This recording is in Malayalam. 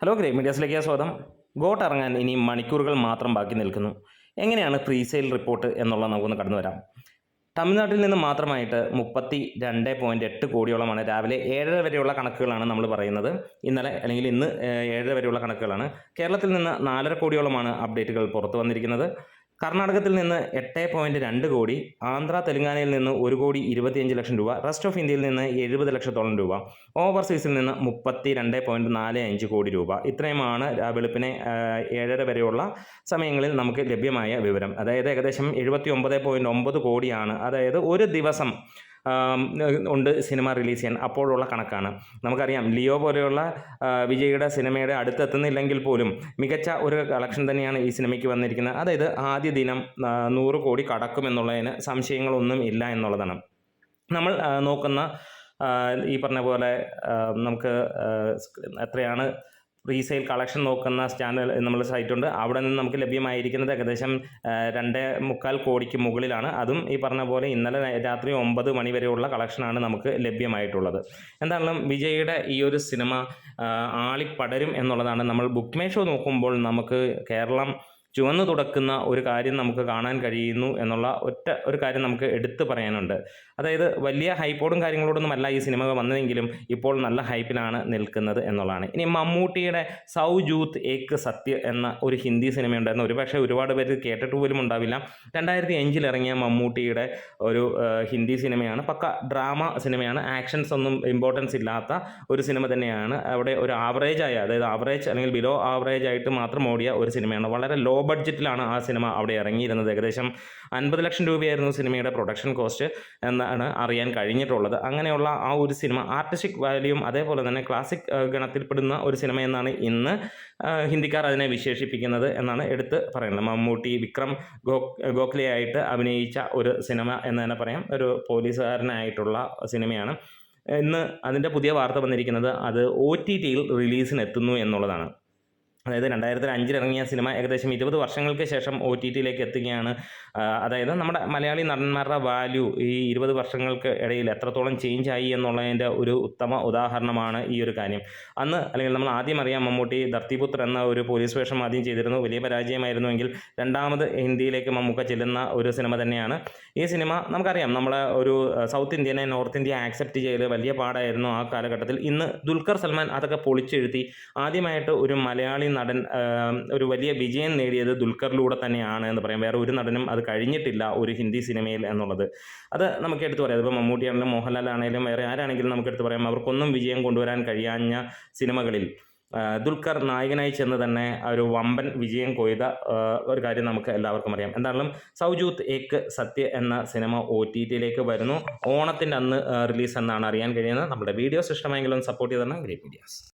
ഹലോ ഗ്രേ മീഡിയാസിലേക്ക് സ്വാഗതം. ഗോട്ട് ഇറങ്ങാൻ ഇനി മണിക്കൂറുകൾ മാത്രം ബാക്കി നിൽക്കുന്നു. എങ്ങനെയാണ് പ്രീ സെയിൽ റിപ്പോർട്ട് എന്നുള്ളത് നമുക്കൊന്ന് കടന്നു വരാം തമിഴ്നാട്ടിൽ നിന്ന് മാത്രമായിട്ട് മുപ്പത്തി രണ്ട് പോയിന്റ് എട്ട് കോടിയോളമാണ് രാവിലെ ഏഴര വരെയുള്ള കണക്കുകളാണ് നമ്മൾ പറയുന്നത്. ഇന്നലെ അല്ലെങ്കിൽ ഇന്ന് ഏഴര വരെയുള്ള കണക്കുകളാണ്. കേരളത്തിൽ നിന്ന് നാലര കോടിയോളമാണ് അപ്ഡേറ്റുകൾ പുറത്തു വന്നിരിക്കുന്നത്. കർണാടകത്തിൽ നിന്ന് എട്ട് പോയിന്റ് രണ്ട് കോടി ആന്ധ്ര തെലങ്കാനയിൽ നിന്ന് ഒരു കോടി ഇരുപത്തിയഞ്ച് ലക്ഷം രൂപ റെസ്റ്റ് ഓഫ് ഇന്ത്യയിൽ നിന്ന് എഴുപത് ലക്ഷത്തോളം രൂപ ഓവർസീസിൽ നിന്ന് മുപ്പത്തി രണ്ട് പോയിന്റ് നാല് അഞ്ച് കോടി രൂപ. ഇത്രയുമാണ് വെളുപ്പിനെ ഏഴര വരെയുള്ള സമയങ്ങളിൽ നമുക്ക് ലഭ്യമായ വിവരം. അതായത് ഏകദേശം എഴുപത്തി ഒമ്പത് പോയിന്റ് ഒമ്പത് കോടിയാണ്. അതായത് ഒരു ദിവസം ഉണ്ട് സിനിമ റിലീസ് ചെയ്യാൻ. അപ്പോഴുള്ള കണക്കാണ്. നമുക്കറിയാം ലിയോ പോലെയുള്ള വിജയുടെ സിനിമയുടെ അടുത്തെത്തുന്നില്ലെങ്കിൽ പോലും മികച്ച ഒരു കളക്ഷൻ തന്നെയാണ് ഈ സിനിമയ്ക്ക് വന്നിരിക്കുന്നത്. അതായത് ആദ്യ ദിനം നൂറ് കോടി കടക്കുമെന്നുള്ളതിന് സംശയങ്ങളൊന്നും ഇല്ല എന്നുള്ളതാണ്. നമ്മൾ നോക്കുന്ന ഈ പറഞ്ഞ പോലെ നമുക്ക് എത്രയാണ് റീസെയിൽ കളക്ഷൻ നോക്കുന്ന ചാനൽ നമ്മുടെ സൈറ്റുണ്ട് അവിടെ നിന്ന് നമുക്ക് ലഭ്യമായിരിക്കുന്നത് ഏകദേശം രണ്ട് മുക്കാൽ കോടിക്ക് മുകളിലാണ്. അതും ഈ പറഞ്ഞ പോലെ ഇന്നലെ രാത്രി ഒമ്പത് മണി വരെയുള്ള കളക്ഷനാണ് നമുക്ക് ലഭ്യമായിട്ടുള്ളത്. എന്തായാലും വിജയുടെ ഈ ഒരു സിനിമ ആളിപ്പടരും എന്നുള്ളതാണ് നമ്മൾ ബുക്ക് മേ ഷോ നോക്കുമ്പോൾ നമുക്ക് കേരളം ചുവന്നു തുടക്കുന്ന ഒരു കാര്യം നമുക്ക് കാണാൻ കഴിയുന്നു എന്നുള്ള ഒറ്റ ഒരു കാര്യം നമുക്ക് എടുത്തു പറയാനുണ്ട്. അതായത് വലിയ ഹൈപ്പോടും കാര്യങ്ങളോടൊന്നും അല്ല ഈ സിനിമ വന്നതെങ്കിലും ഇപ്പോൾ നല്ല ഹൈപ്പിലാണ് നിൽക്കുന്നത് എന്നുള്ളതാണ്. ഇനി മമ്മൂട്ടിയുടെ സൗ ജൂത്ത് ഏക്ക് സത്യ എന്ന ഒരു ഹിന്ദി സിനിമയുണ്ടായിരുന്നു. ഒരുപക്ഷെ ഒരുപാട് പേര് കേട്ടിട്ട് പോലും ഉണ്ടാവില്ല. രണ്ടായിരത്തി അഞ്ചിൽ ഇറങ്ങിയ മമ്മൂട്ടിയുടെ ഒരു ഹിന്ദി സിനിമയാണ്. പക്ക ഡ്രാമ സിനിമയാണ്. ആക്ഷൻസ് ഒന്നും ഇമ്പോർട്ടൻസ് ഇല്ലാത്ത ഒരു സിനിമ തന്നെയാണ്. അവിടെ ഒരു ആവറേജായ അതായത് ആവറേജ് അല്ലെങ്കിൽ ബിലോ ആവറേജ് ആയിട്ട് മാത്രം ഓടിയ ഒരു സിനിമയാണ്. വളരെ ലോ ബഡ്ജറ്റിലാണ് ആ സിനിമ അവിടെ ഇറങ്ങിയിരുന്നത്. ഏകദേശം അൻപത് ലക്ഷം രൂപയായിരുന്നു സിനിമയുടെ പ്രൊഡക്ഷൻ കോസ്റ്റ് എന്നാണ് അറിയാൻ കഴിഞ്ഞിട്ടുള്ളത്. അങ്ങനെയുള്ള ആ ഒരു സിനിമ ആർട്ടിസ്റ്റിക് വാല്യൂം അതേപോലെ തന്നെ ക്ലാസിക് ഗണത്തിൽപ്പെടുന്ന ഒരു സിനിമ എന്നാണ് ഇന്ന് ഹിന്ദിക്കാർ അതിനെ വിശേഷിപ്പിക്കുന്നത് എന്നാണ് എടുത്ത് പറയുന്നത്. മമ്മൂട്ടി വിക്രം ഗോ ഗോഖലെയായിട്ട് അഭിനയിച്ച ഒരു സിനിമ എന്ന് തന്നെ പറയാം. ഒരു പോലീസുകാരനായിട്ടുള്ള സിനിമയാണ്. ഇന്ന് അതിന്റെ പുതിയ വാർത്ത വന്നിരിക്കുന്നത് അത് ഒ ടി ടിയിൽ റിലീസിനെത്തുന്നു എന്നുള്ളതാണ്. അതായത് രണ്ടായിരത്തി അഞ്ചിൽ ഇറങ്ങിയ സിനിമ ഏകദേശം ഇരുപത് വർഷങ്ങൾക്ക് ശേഷം ഒ ടി ടിയിലേക്ക് എത്തുകയാണ്. അതായത് നമ്മുടെ മലയാളി നടന്മാരുടെ വാല്യൂ ഈ ഇരുപത് വർഷങ്ങൾക്ക് ഇടയിൽ എത്രത്തോളം ചേഞ്ച് ആയി എന്നുള്ളതിന്റെ ഒരു ഉത്തമ ഉദാഹരണമാണ് ഈ ഒരു കാര്യം. അന്ന് അല്ലെങ്കിൽ നമ്മൾ ആദ്യം അറിയാം മമ്മൂട്ടി ധർത്തിപുത്ര എന്ന ഒരു പോലീസ് വേഷം ആദ്യം ചെയ്തിരുന്നു. വലിയ പരാജയമായിരുന്നുവെങ്കിൽ രണ്ടാമത് ഹിന്ദിയിലേക്ക് മമ്മൂക്ക ചെല്ലുന്ന ഒരു സിനിമ തന്നെയാണ്. ഈ സിനിമ നമുക്കറിയാം നമ്മളെ ഒരു സൗത്ത് ഇന്ത്യനെ നോർത്ത് ഇന്ത്യ ആക്സെപ്റ്റ് ചെയ്ത് വലിയ പാടായിരുന്നു ആ കാലഘട്ടത്തിൽ. ഇന്ന് ദുൽഖർ സൽമാൻ അതൊക്കെ പൊളിച്ചെഴുത്തി ആദ്യമായിട്ട് ഒരു മലയാളി നടൻ ഒരു വലിയ വിജയം നേടിയത് ദുൽഖറിലൂടെ തന്നെയാണ് എന്ന് പറയാം. വേറെ ഒരു നടനും അത് കഴിഞ്ഞിട്ടില്ല ഒരു ഹിന്ദി സിനിമയിൽ എന്നുള്ളത്. അത് നമുക്ക് എടുത്തു പറയാം. ഇപ്പോൾ മമ്മൂട്ടിയാണെങ്കിലും മോഹൻലാൽ ആണെങ്കിലും വേറെ ആരാണെങ്കിലും നമുക്ക് എടുത്തു പറയാം. അവർക്കൊന്നും വിജയം കൊണ്ടുവരാൻ കഴിയാഞ്ഞ സിനിമകളിൽ ദുൽഖർ നായകനായി ചെന്ന് തന്നെ ഒരു വമ്പൻ വിജയം കൊയ്ത ഒരു കാര്യം നമുക്ക് എല്ലാവർക്കും അറിയാം. എന്തായാലും സൗജൂത്ത് ഏക്ക് സത്യ എന്ന സിനിമ ഒ ടി ടിയിലേക്ക് വരുന്നു. ഓണത്തിന്റെ അന്ന് റിലീസ് എന്നാണ് അറിയാൻ കഴിയുന്നത്. നമ്മുടെ വീഡിയോസ് ഇഷ്ടമായെങ്കിലും സപ്പോർട്ട് ചെയ്തതാണ് ഗ്രേറ്റ് മീഡിയാസ്